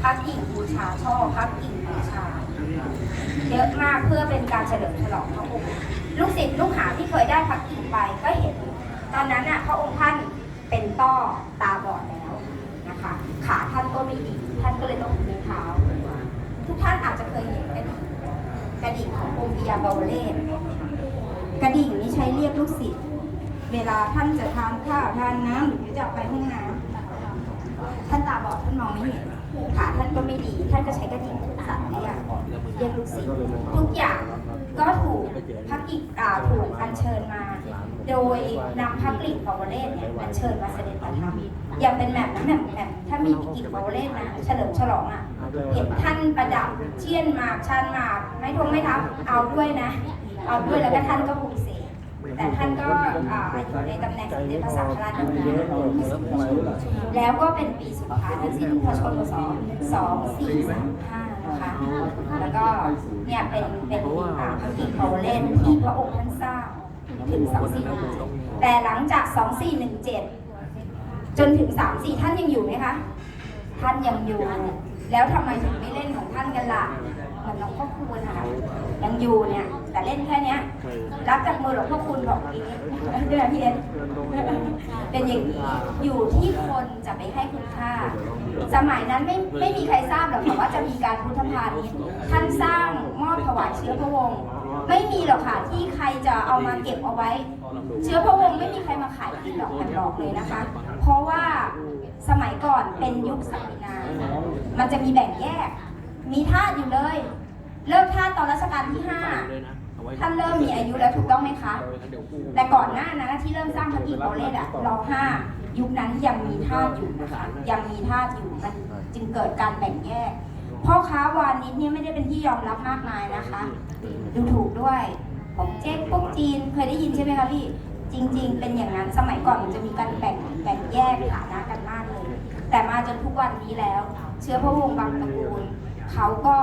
พระกิ่งบูชาช่อพระกิ่งบูชา เยอะมากเพื่อเป็นการเฉลิมฉลองพระองค์ ลูกศิษย์ลูกหาที่เคยได้พระกิ่งไปก็เห็น ตอนนั้นน่ะพระองค์ท่านเป็นต้อตาบอดแล้วนะคะ ขาท่านก็ไม่ดีท่านก็เลยต้องถือเท้า ทุกท่านอาจจะเคยเห็นกระดิ่งกระดิ่งขององค์พญาบาวเลศกระดิ่งนี้ใช้เรียกลูกศิษย์เวลาท่านจะทานข้าวทานน้ำหรือจะไปห้องน้ำ ท่านตาบอดท่านมองไม่เห็นขาท่านก็ไม่ดี ท่านก็ใช้กระดิ่งสั่นเรียกเรียกลูกศิษย์ทุกอย่างก็ถูกพระกิจอ่าถูกอัญเชิญมา โดยนำพระกลิ่งปาวเลศเนี่ยอัญเชิญมาเสด็จประทับอย่างเป็นแบบนั้นแบบแบบถ้ามีกลิ่งปาวเลศนะเฉลิมฉลองอะเห็นท่านประดับเชียนหมากชันหมากไม่ทงไม่ทับเอาด้วยนะ เอาด้วยแล้วก็ท่านก็ปลุกเสก แต่ท่านก็อ่าอยู่ในตำแหน่งสมเด็จพระสังฆราชนาแล้วก็เป็นปีสุดท้ายทั้งสิ้นพระชนมศสองสี่สามห้านะคะแล้วก็เนี่ยเป็นเป็นอ่าพระกิ่งปาเลศที่พระองค์ท่านสร้างถึงสองสี่แต่หลังจากสองสี่หนึ่งเจ็ดจนถึงสามสี่ท่านยังอยู่ไหมคะ ท่านยังอยู่ แล้วทำไมถึงไม่เล่นของท่านกันล่ะเหมือนหลวงพ่อคูณนะคะยังอยู่เนี่ย แต่เล่นแค่เนี้ย รับจากมือหลวงพ่อคูณบอกอย่างนี้ใช่ไหมพี่เอ็นเป็นอย่างนี้อยู่ที่คนจะไปให้คุณค่า สมัยนั้นไม่ไม่มีใครทราบหรอกค่ะว่าจะมีการพุทธพาณิชย์ท่านสร้างมอบถวายเชื้อพระวงศ์ไม่มีหรอกค่ะที่ใครจะเอามาเก็บเอาไว้ เชื้อพระวงศ์ไม่มีใครมาขายที่ดอกแผ่นดอกเลยนะคะ เพราะว่าสมัยก่อนเป็นยุคศักดินา มันจะมีแบ่งแยก มีธาตุอยู่เลยเริ่มธาตุตอนรัชกาลที่ห้า ท่านเริ่มมีอายุแล้วถูกต้องไหมคะ แต่ก่อนหน้านั้นที่เริ่มสร้างพระกิ่งโอเลตอะรอห้ายุคนั้นยังมีธาตุอยู่นะคะ ยังมีธาตุอยู่มันจึงเกิดการแบ่งแยก พ่อค้าวานิชเนี่ยไม่ได้เป็นที่ยอมรับมากมายนะคะ ดูถูกด้วยพวกเจ๊กพวกจีนเคยได้ยินใช่ไหมคะพี่ จริง ๆ เป็นอย่างนั้นสมัยก่อนมันจะมีการแบ่งแบ่งแยกฐานะกันมากเลย แต่มาจนทุกวันนี้แล้ว เชื้อพระวงศ์บางตระกูล เขาก็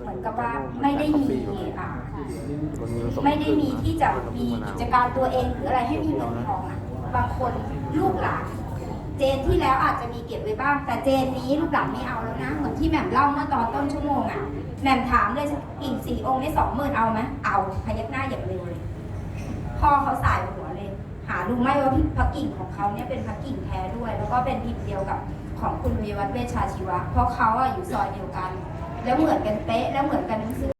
เหมือนกับว่าไม่ได้มีอ่าไม่ได้มีที่จะมีกิจการตัวเองหรืออะไรให้มีเงินทองอะบางคนลูกหลานเจนที่แล้วอาจจะมีเก็บไว้บ้าง แต่เจนนี้ลูกหลานไม่เอาแล้วนะเหมือนที่แหม่มเล่าเมื่อตอนต้นชั่วโมงอะแหม่มถามเลยกิ่งสี่องค์ได้สองหมื่นเอาไหมเอาพยักหน้าอย่างเร็วเลยพ่อเขาสายหัวเลย หารู้ไหมว่าพระกิ่งของเขาเนี่ยเป็นพระกิ่งแท้ด้วย แล้วก็เป็นพิมพ์เดียวกับของคุณวิวัฒน์เวชชาชีวะ เพราะเขาอะอยู่ซอยเดียวกัน แล้วเหมือนกันเป๊ะแล้วเหมือนกันทั้งซื้อ